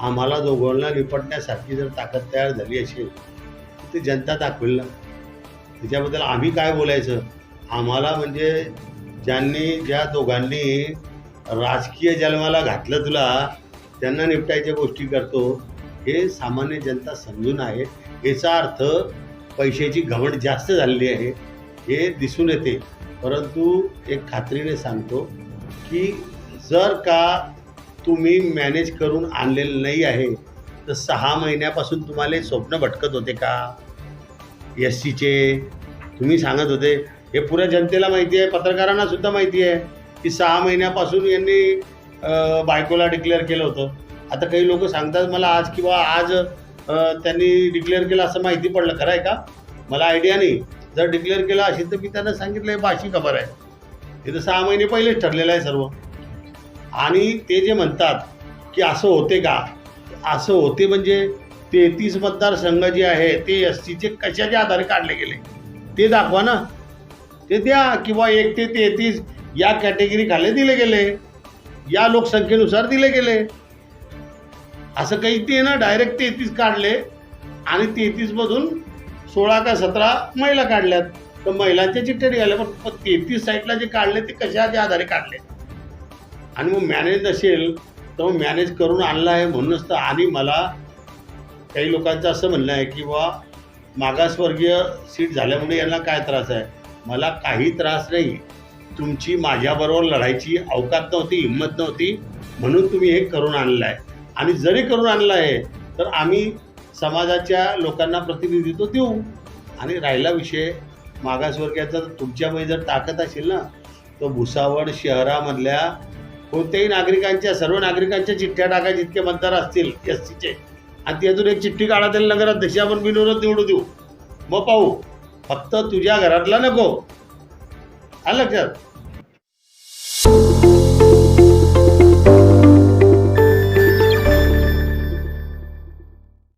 आम्हाला दोघांना निपटण्यासारखी जर ताकद तयार झाली असेल तर ती जनता दाखवेल ना. त्याच्याबद्दल आम्ही काय बोलायचं? आम्हाला म्हणजे ज्यांनी ज्या दोघांनी राजकीय जन्माला घातलं तुला त्यांना निपटायच्या गोष्टी करतो. हे सामान्य जनता समजून आहे. याचा अर्थ पैशाची घमंड जास्त झालेली आहे. हे दिसून येते. परंतु एक खात्रीने सांगतो की जर का तुम्ही मॅनेज करून आणलेलं नाही आहे तर सहा महिन्यापासून तुम्हाला स्वप्न भटकत होते का? एस सीचे तुम्ही सांगत होते. हे पुऱ्या जनतेला माहिती आहे पत्रकारांना सुद्धा माहिती आहे की सहा महिन्यापासून यांनी बायकोला डिक्लेअर केलं होतं. आता काही लोक सांगतात मला आज किंवा आज त्यांनी डिक्लेअर केलं असं माहिती पडलं खरं आहे का? मला आयडिया नाही. जर डिक्लेअर केलं असेल तर मी त्यांना सांगितलं हे बाशी खबर आहे. हे तर सहा महिने पहिलेच ठरलेलं आहे सर्व. आणि ते जे म्हणतात की असं होते का? असं होते म्हणजे तेहतीस मतदारसंघ जे आहे ते एस सीचे कशाच्या आधारे काढले गेले? ते दाखवा ना. ते द्या किंवा एक ते तेहतीस या कॅटेगरी खाली दिले गेले. या लोकसंख्येनुसार दिले गेले. असं काही ते ना डायरेक्ट तेहतीस काढले आणि तेहतीसमधून सोळा का सतरा महिला काढल्यात. तर महिलांच्या चिठ्ठ्या निघाल्या. पण तेहतीस साईडला जे काढले ते कशाच्या आधारे काढले? आणि मग मॅनेज नसेल तर मग मॅनेज करून आणला आहे म्हणूनच तर आणि मला काही लोकांचं असं म्हणणं आहे की बा मागासवर्गीय सीट झाल्यामुळे यांना काय त्रास आहे? मला काही त्रास नाही. तुमची माझ्याबरोबर लढायची अवकात नव्हती हिंमत नव्हती म्हणून तुम्ही हे करून आणलं आहे आणि जरी करून आणलं आहे तर आम्ही समाजाच्या लोकांना प्रतिनिधित्व देऊ. आणि राहिला विषय मागासवर्गीयाचा तुमच्यामध्ये जर ताकद असेल ना तर भुसावळ शहरामधल्या कोणत्याही नागरिकांच्या सर्व नागरिकांच्या चिठ्ठ्या टाकायच्या जितके मतदार असतील एस सीचे आणि ती अजून एक चिठ्ठी काढा त्याला नगराध्यक्ष आपण बिनविरोध निवडू देऊ. मग पाहू. फक्त तुझ्या घरातला नको. आलं लक्षात?